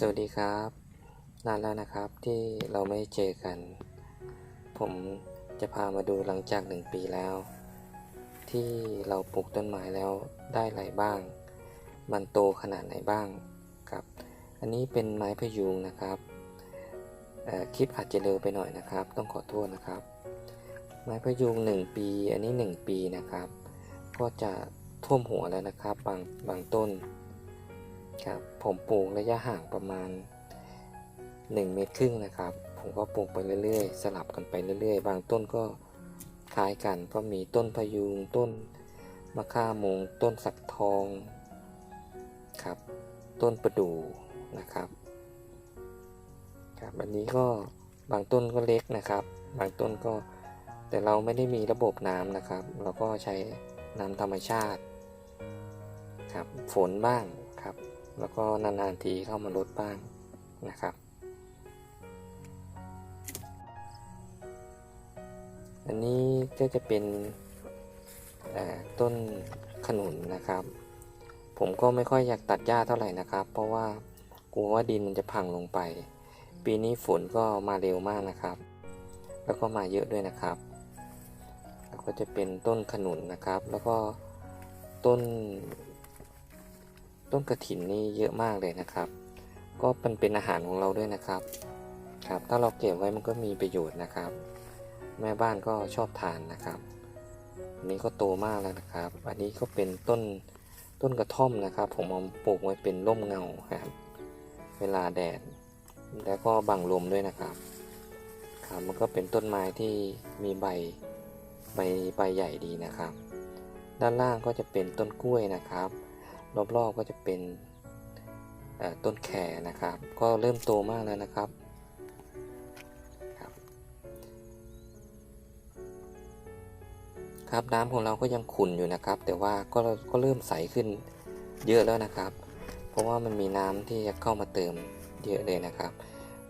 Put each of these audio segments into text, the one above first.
สวัสดีครับนานแล้วนะครับที่เราไม่เจอกัน ผมจะพามาดูหลังจากหนึ่งปีแล้ว ที่เราปลูกต้นไม้แล้วได้อะไรบ้าง มันโตขนาดไหนบ้างครับ อันนี้เป็นไม้พยูงนะครับคลิปอาจจะเร็วไปหน่อยนะครับ ต้องขอโทษนะครับ ไม้พยูงหนึ่งปี อันนี้หนึ่งปีนะครับ ก็จะท่วมหัวแล้วนะครับบางบางต้น ครับผมปลูกระยะห่างประมาณ 1 เมตรครึ่งนะครับ ผมก็ปลูกไปเรื่อยๆ สลับกันไปเรื่อยๆ บางต้นก็คล้ายกันก็มีต้นพยูงต้นมะข่ามงต้นสักทองครับ ต้นประดู่นะครับครับอันนี้ก็บางต้นก็เล็กนะครับ บางต้นก็แต่เราไม่ได้มีระบบน้ำนะครับ เราก็ใช้น้ำธรรมชาติครับฝนบ้างครับ แล้วก็นานๆทีเข้ามาลดบ้างนะครับ อันนี้ก็จะเป็นต้นขนุนนะครับ ผมก็ไม่ค่อยอยากตัดหญ้าเท่าไหร่นะครับ เพราะว่ากลัวว่าดินมันจะพังลงไป ปีนี้ฝนก็มาเร็วมากนะครับ แล้วก็มาเยอะด้วยนะครับ แล้วก็จะเป็นต้นขนุนนะครับ แล้วก็ต้น ต้นกระถินนี่เยอะมากเลยนะครับ ก็เป็นเป็นอาหารของเราด้วยนะครับ ครับถ้าเราเก็บไว้มันก็มีประโยชน์นะครับ แม่บ้านก็ชอบทานนะครับอันนี้ก็โตมากแล้วนะครับ อันนี้ก็เป็นต้นต้นกระท่อมนะครับ ผมเอาปลูกไว้เป็นร่มเงาครับ เวลาแดด แล้วก็บังลมด้วยนะครับ ครับมันก็เป็นต้นไม้ที่มีใบใบใบใหญ่ดีนะครับ ด้านล่างก็จะเป็นต้นกล้วยนะครับ รอบๆก็จะเป็นต้นแครนะครับ ก็เริ่มโตมากแล้วนะครับครับน้ำของเราก็ยังขุ่นอยู่นะครับ แต่ว่าก็ก็เริ่มใสขึ้นเยอะแล้วนะครับ เพราะว่ามันมีน้ำที่จะเข้ามาเติมเยอะเลยนะครับ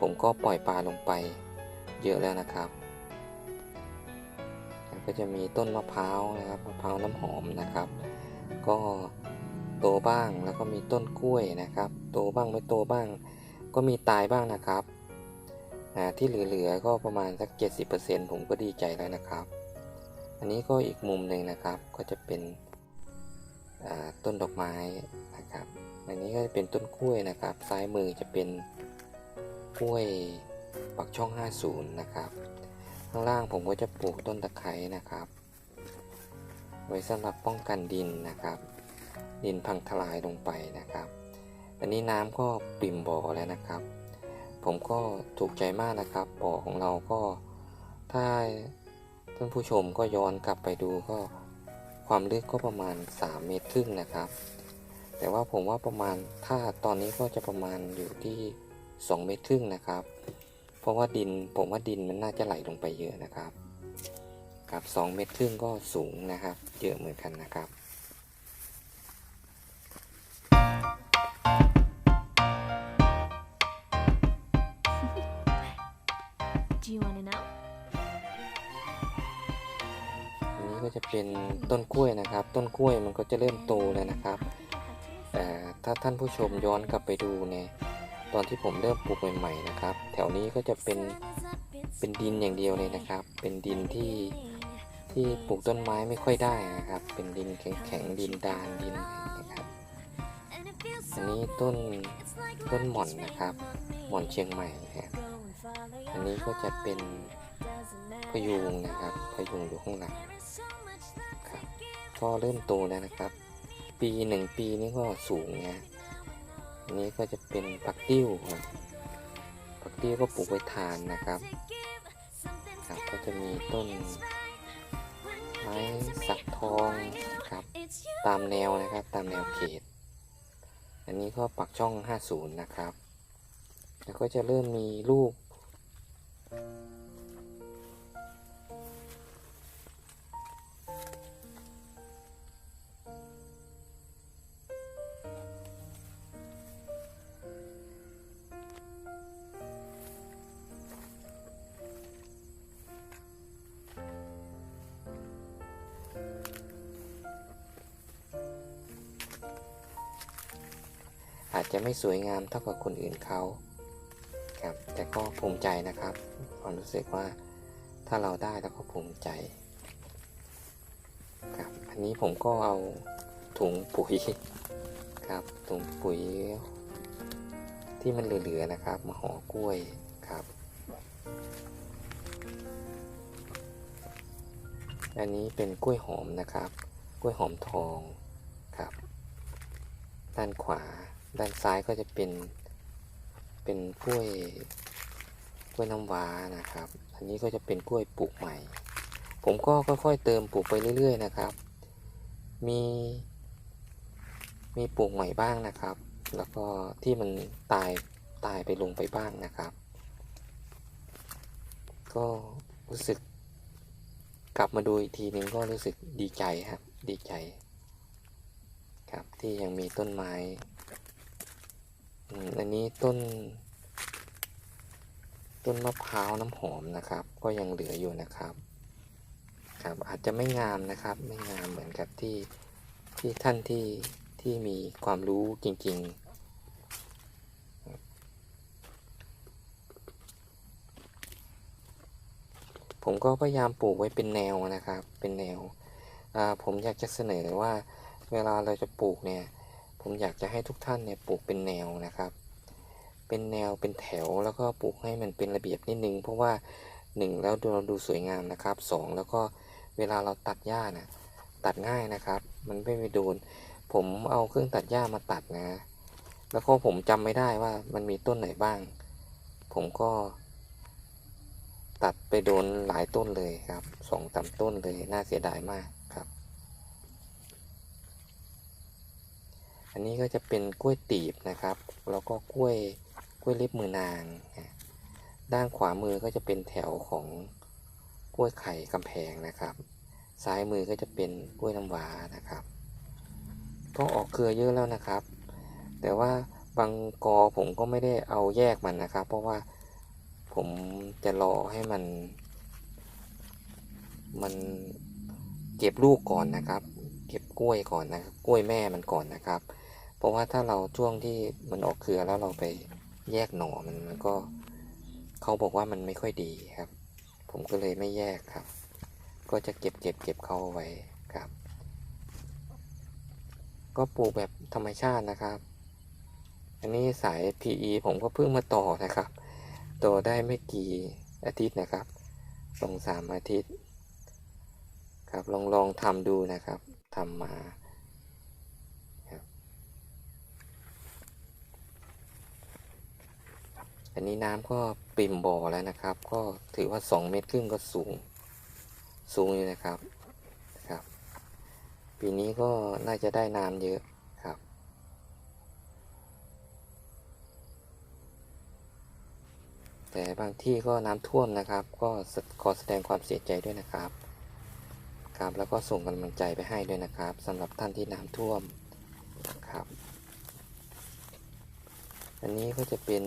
ผมก็ปล่อยปลาลงไปเยอะแล้วนะครับ ก็จะมีต้นมะพร้าวนะครับมะพร้าวน้ำหอมนะครับ ก็ โตบ้าง แล้วก็มีต้นกล้วยนะครับ โตบ้างไม่โตบ้าง ก็มีตายบ้างนะครับที่เหลือๆก็ประมาณสัก 70%ผมก็ดีใจแล้วนะครับ อันนี้ก็อีกมุมหนึ่งนะครับก็จะเป็นต้นดอกไม้นะครับ อันนี้ก็จะเป็นต้นกล้วยนะครับ ซ้ายมือจะเป็นกล้วยปักช่อง 50 นะครับ ข้างล่างผมก็จะปลูกต้นตะไคร้นะครับ ไว้สำหรับป้องกันดินนะครับ ดินพังทลายลงไปนะครับ อันนี้น้ำก็ปริ่มบ่อแล้วนะครับ ผมก็ถูกใจมากนะครับบ่อของเราก็ถ้าท่านผู้ชมก็ย้อนกลับไปดูก็ความลึกก็ประมาณ 3 เมตรครึ่งนะครับ แต่ว่าผมว่าประมาณถ้าตอนนี้ก็จะประมาณอยู่ที่ 2 เมตรครึ่งนะครับ เพราะว่าดินผมว่าดินมันน่าจะไหลลงไปเยอะนะครับครับ 2 เมตรครึ่งก็สูงนะครับ เยอะเหมือนกันนะครับ Do you want to know? อันนี้ก็จะเป็นต้นกล้วยนะครับ ต้นกล้วยมันก็จะเริ่มโตแล้วนะครับ แต่ถ้าท่านผู้ชมย้อนกลับไปดูเนี่ยตอนที่ผมเริ่มปลูกใหม่ๆนะครับ แถวนี้ก็จะเป็นเป็นดินอย่างเดียวเลยนะครับ เป็นดินที่ที่ปลูกต้นไม้ไม่ค่อยได้นะครับ เป็นดินแข็งๆดินดานดินนะครับอันนี้ต้นต้นหม่อนนะครับ หม่อนเชียงใหม่นะครับ อันนี้ก็จะเป็นพยูงนะครับพยูงอยู่ข้างหลังครับก็เริ่มโตแล้วนะครับ ปีหนึ่งปีนี้ก็สูงนะอันนี้ก็จะเป็นปักติ้วครับปักติ้วก็ปลูกไว้ทานนะครับครับ ก็จะมีต้นไม้สักทองครับ ตามแนวนะครับ ตามแนวเขต อันนี้ก็ปักช่อง 50 นะครับ แล้วก็จะเริ่มมีลูก จจะไม่สวยงามเท่ากับคนอื่นเขาครับแต่ก็ภูมิใจนะครับความรู้สึกว่าถ้าเราได้แล้วก็ภูมิใจครับอันนี้ผมก็เอาถุงปุ๋ยครับถุงปุ๋ยที่มันเหลือๆนะครับ มาห่อกล้วยครับอันนี้เป็นกล้วยหอมนะครับ กล้วยหอมทองครับ ด้านขวา ด้านซ้ายก็จะเป็นเป็นกล้วยกล้วยน้ำว้านะครับ อันนี้ก็จะเป็นกล้วยปลูกใหม่ ผมก็ค่อยๆเติมปลูกไปเรื่อยๆนะครับ มี มีปลูกใหม่บ้างนะครับ แล้วก็ที่มันตายตายไปลงไปบ้างนะครับ ก็รู้สึกกลับมาดูอีกทีนึงก็รู้สึกดีใจครับ ดีใจ ครับที่ยังมีต้นไม้ อันนี้ต้น ต้นมะพร้าวน้ำหอมนะครับ ก็ยังเหลืออยู่นะครับ ครับอาจจะไม่งามนะครับ ไม่งามเหมือนกับที่ที่ท่านที่ที่มีความรู้จริง ๆผมก็พยายามปลูกไว้เป็นแนวนะครับ เป็นแนวอ่าผมอยากจะเสนอว่า เวลาเราจะปลูกเนี่ย ผมอยากจะให้ทุกท่านเนี่ยปลูกเป็นแนวนะครับ เป็นแนวเป็นแถวแล้วก็ปลูกให้มันเป็นระเบียบนิดนึง เพราะว่าหนึ่งแล้วดูเราดูสวยงามนะครับสองแล้วก็เวลาเราตัดหญ้านะตัดง่ายนะครับ มันไม่ไปโดน ผมเอาเครื่องตัดหญ้ามาตัดนะ แล้วก็ผมจำไม่ได้ว่ามันมีต้นไหนบ้าง ผมก็ ตัดไปโดนหลายต้นเลยครับสองสามต้นเลยน่าเสียดายมากครับ อันนี้ก็จะเป็นกล้วยตีบนะครับ แล้วก็กล้วยกล้วยเล็บมือนางด้านขวามือก็จะเป็นแถวของกล้วยไข่กำแพงนะครับ ซ้ายมือก็จะเป็นกล้วยน้ำว้านะครับก็ออกเครือเยอะแล้วนะครับ แต่ว่าบางกอผมก็ไม่ได้เอาแยกมันนะครับ เพราะว่าผมจะรอให้มัน มันเก็บลูกก่อนนะครับ เก็บกล้วยก่อนนะครับ กล้วยแม่มันก่อนนะครับ ราะว่าถ้าเราช่วงที่มันออกเครือแล้วเราไปแยกหน่อมันมันก็เขาบอกว่ามันไม่ค่อยดีครับ ผมก็เลยไม่แยกครับ ก็จะเก็บเก็บเก็บเขาไว้ครับ ก็ปลูกแบบธรรมชาตินะครับ อันนี้สาย PE ผมก็เพิ่งมาต่อนะครับต่อได้ไม่กี่อาทิตย์นะครับสองสามอาทิตย์ ครับลองลองทำดูนะครับทำมาครับ อันนี้น้ำก็ปิ่มบ่อแล้วนะครับ ก็ถือว่าสองเมตรครึ่งก็สูง สูงอยู่นะครับครับ ปีนี้ก็น่าจะได้น้ำเยอะครับ แต่บางที่ก็น้ำท่วมนะครับ ก็ขอแสดงความเสียใจด้วยนะครับครับแล้วก็ส่งกำลังใจไปให้ด้วยนะครับสำหรับท่านที่น้ำท่วมครับ อันนี้ก็จะเป็น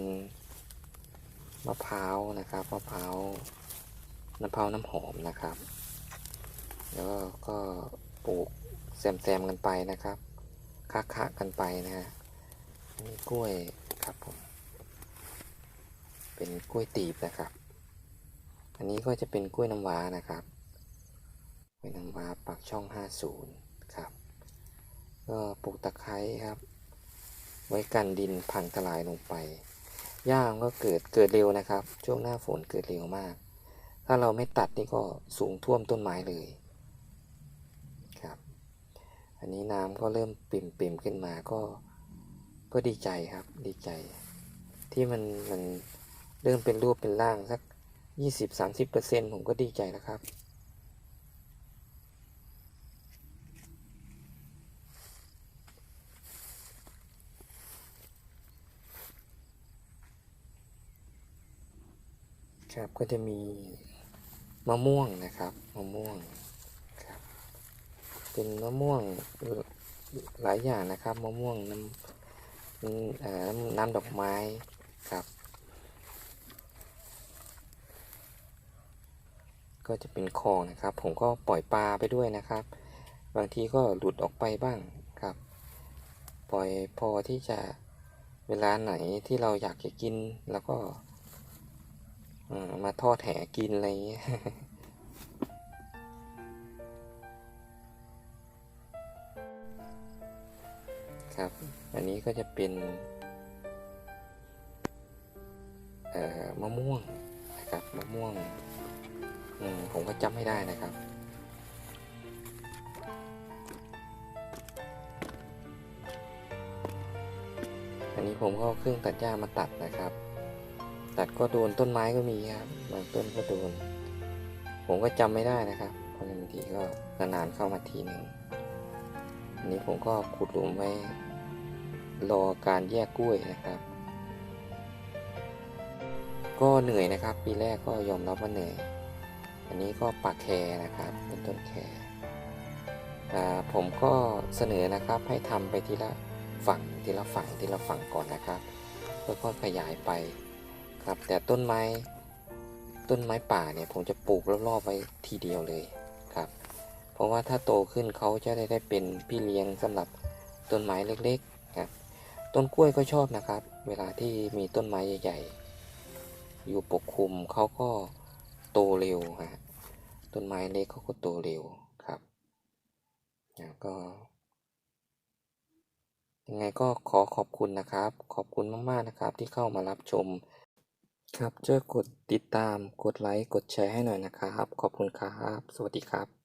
มะพร้าวนะครับมะพร้าวน้ำพร้าวน้ำหอมนะครับ แล้วก็ปลูกแซมๆกันไปนะครับคะๆกันไปนะฮะนี่กล้วยครับผม เป็นกล้วยตีบนะครับ อันนี้ก็จะเป็นกล้วยน้ำว้านะครับกล้วยน้ำว้าปากช่อง 50 ครับ ก็ปลูกตะไคร้ครับ ไว้กันดินพังทลายลงไป หญ้ามันก็เกิดเกิดเร็วนะครับ ช่วงหน้าฝนเกิดเร็วมาก ถ้าเราไม่ตัดนี่ก็สูงท่วมต้นไม้เลยครับ อันนี้น้ำก็เริ่มปิ่มปิ่มๆขึ้นมาก็ก็ดีใจครับดีใจ ที่มันมันเริ่มเป็นรูปเป็นร่างสัก 20-30%ผมก็ดีใจแล้วครับ ครับ ก็จะมีมะม่วงนะครับมะม่วงครับเป็นมะม่วงหลายอย่างนะครับมะม่วงน้ำน้ำน้ำดอกไม้ครับ ก็จะเป็นคลองนะครับ ผมก็ปล่อยปลาไปด้วยนะครับ บางทีก็หลุดออกไปบ้างครับ ปล่อยพอที่จะเวลาไหนที่เราอยากจะกินแล้วก็ มาทอดแหกินอะไรอย่างเงี้ยครับ อันนี้ก็จะเป็นเอ่อมะม่วงนะครับมะม่วงอืมผมก็จำไม่ได้นะครับ อันนี้ผมก็เอาเครื่องตัดหญ้ามาตัดนะครับ ตัดก็โดนต้นไม้ก็มีครับบางต้นก็โดน ผมก็จำไม่ได้นะครับเพราะบางทีก็นานๆเข้ามาทีหนึ่งอันนี้ผมก็ขุดหลุมไว้รอการแยกกล้วยนะครับ ก็เหนื่อยนะครับ ปีแรกก็ยอมรับว่าเหนื่อย อันนี้ก็ปักแคนะครับ เป็นต้นแคอ่ผมก็เสนอนะครับให้ทำไปทีละฝั่งทีละฝั่งทีละฝั่งก่อนนะครับค่อยๆขยายไป ครับ แต่ต้นไม้ต้นไม้ป่าเนี่ยผมจะปลูกรอบๆไว้ทีเดียวเลยครับ เพราะว่าถ้าโตขึ้นเขาจะได้ได้เป็นพี่เลี้ยงสำหรับต้นไม้เล็กๆครับต้นกล้วยก็ชอบนะครับ เวลาที่มีต้นไม้ใหญ่ๆ อยู่ปกคลุมเขาก็โตเร็วฮะต้นไม้เล็กเขาก็โตเร็วครับแล้วก็ยังไงก็ขอขอบคุณนะครับ ขอบคุณมากๆนะครับที่เข้ามารับชม ครับช่วยกดติดตาม กดไลค์ กดแชร์ให้หน่อยนะครับ ขอบคุณครับ สวัสดีครับ